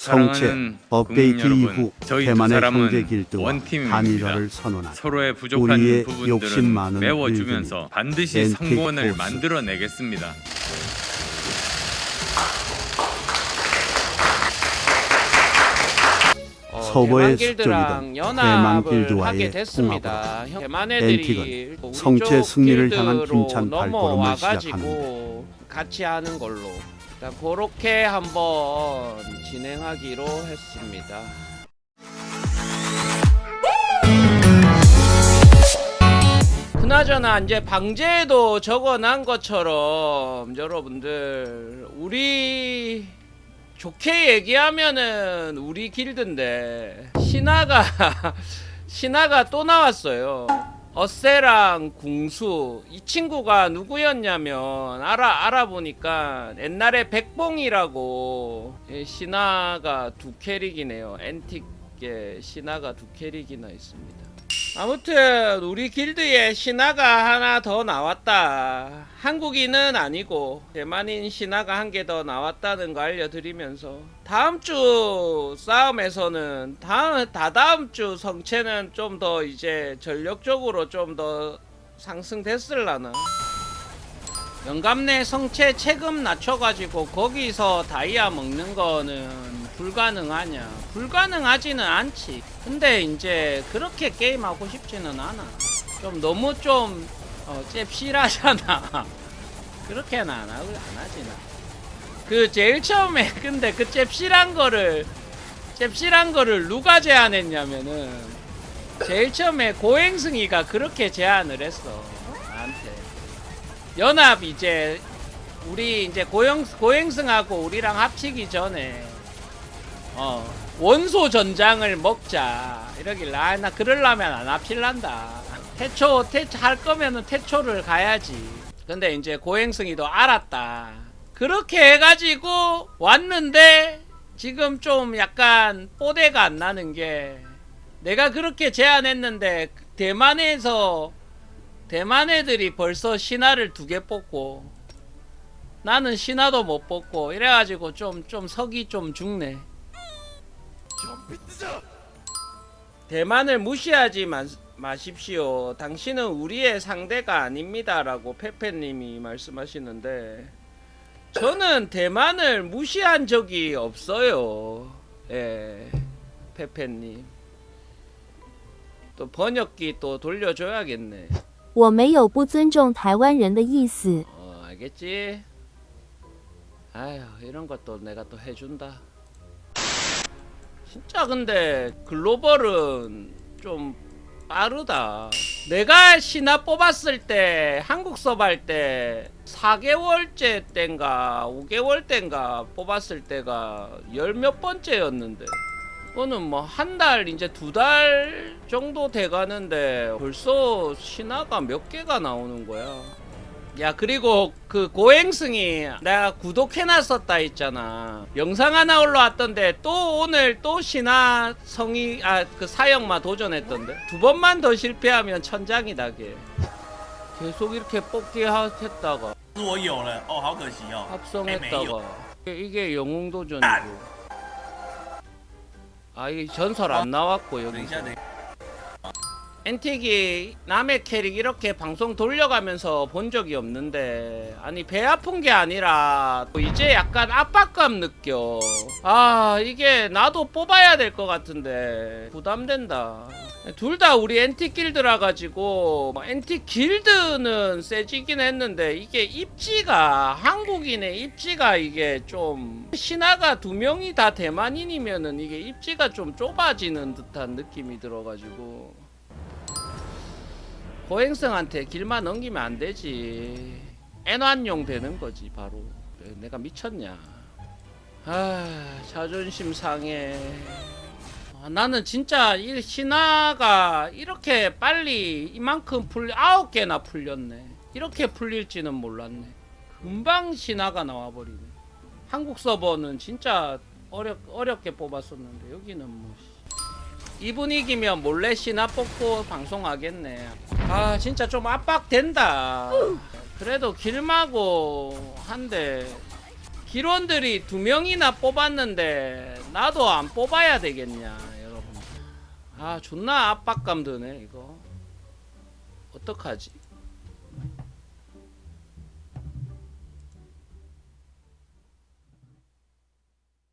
성체 업데이트 이후 대만의 형제 길드와. 단일화를 선언한 서로의 부족한 우리의 욕심 많은 메워주면서 반드시 엔틱 성공을 보스. 만들어내겠습니다. 어, 서버의 연합을 대만 길드와의 대만 엔틱은 성체 쪽 승리를 향한 힘찬 발걸음을 넘어와가지고 같이 하는 걸로 그렇게 한번 진행하기로 했습니다. 그나저나 이제 방제에도 적어난 것처럼 여러분들 우리 좋게 얘기하면은 우리 길드인데 신화가 신화가 또 나왔어요. 어세랑 궁수 이 친구가 누구였냐면 알아 알아보니까 옛날에 백봉이라고 이 신화가 두 캐릭이네요. 앤틱의 신화가 두 캐릭이나 있습니다. 아무튼 우리 길드에 신화가 하나 더 나왔다. 한국인은 아니고 대만인 신화가 한 개 더 나왔다는 거 알려드리면서 다음 주 싸움에서는 다음 다다음 주 성체는 좀 더 이제 전력적으로 좀 더 상승됐을라나. 영감내 성체 체금 낮춰가지고 거기서 다이아 먹는 거는 불가능하냐? 불가능하지는 않지. 근데 이제 그렇게 게임하고 싶지는 않아. 좀 너무 좀 어, 잽실하잖아. 그렇게는 안 하고 안 하지 나. 그 제일 처음에 근데 그 잽실한 거를 잽실한 거를 누가 제안했냐면은 제일 처음에 고행승이가 그렇게 제안을 했어. 연합 이제 우리 이제 고영 고행승하고 우리랑 합치기 전에 어 원소 전장을 먹자 이러길래 아나 그럴라면 안 합칠란다. 태초 태초 할 거면은 태초를 가야지. 근데 이제 고행승이도 알았다. 그렇게 해가지고 왔는데 지금 좀 약간 뽀대가 안 나는 게 내가 그렇게 제안했는데 대만에서 대만 애들이 벌써 신화를 두 개 뽑고 나는 신화도 못 뽑고 이래가지고 좀 좀 석이 좀 죽네. 대만을 무시하지 마, 마십시오. 당신은 우리의 상대가 아닙니다 라고 페페님이 말씀하시는데 저는 대만을 무시한 적이 없어요. 예, 페페님. 또 번역기 또 돌려줘야겠네. 我没有不尊重台湾人的意思。 어, 알겠지? 아휴, 이런 것도 내가 또 해준다. 진짜 근데 글로벌은 좀 빠르다. 내가 신화 뽑았을 때 한국 서버 할때 4개월째 땐가 5개월 땐가 뽑았을 때가 열 몇 번째였는데 이거는 뭐 한 달 이제 두 달 정도 돼 가는데 벌써 신화가 몇 개가 나오는 거야. 야 그리고 그 고행승이 내가 구독해놨었다 했잖아 영상 하나 올라왔던데 또 오늘 또 신화 성이 아 그 사형마 도전했던데 두 번만 더 실패하면 천장이다 걔 계속 이렇게 뽑기 하- 했다가 我有了哦，好可惜哦。 합성했다가 이게 영웅 도전이고 아 이게 전설 안 나왔고 여기 엔틱이 남의 캐릭 이렇게 방송 돌려가면서 본 적이 없는데 아니 배 아픈 게 아니라 이제 약간 압박감 느껴. 아 이게 나도 뽑아야 될 것 같은데 부담된다. 둘 다 우리 엔틱 길드라 가지고 뭐 엔틱 길드는 세지긴 했는데 이게 입지가 한국인의 입지가 이게 좀 신화가 두 명이 다 대만인이면은 이게 입지가 좀 좁아지는 듯한 느낌이 들어가지고 고행성한테 길만 넘기면 안 되지. 애완용 되는 거지 바로. 에, 내가 미쳤냐? 아 자존심 상해. 아, 나는 진짜 이 신화가 이렇게 빨리 이만큼 풀 아홉 개나 풀렸네. 이렇게 풀릴지는 몰랐네. 금방 신화가 나와버리네. 한국 서버는 진짜 어렵 어렵게 뽑았었는데 여기는 뭐. 씨. 이 분위기면 몰래 신화 뽑고 방송하겠네. 아 진짜 좀 압박된다. 그래도 길마고 한데 기론들이 두 명이나 뽑았는데 나도 안 뽑아야 되겠냐 아 존나 압박감 드네 이거. 어떡하지?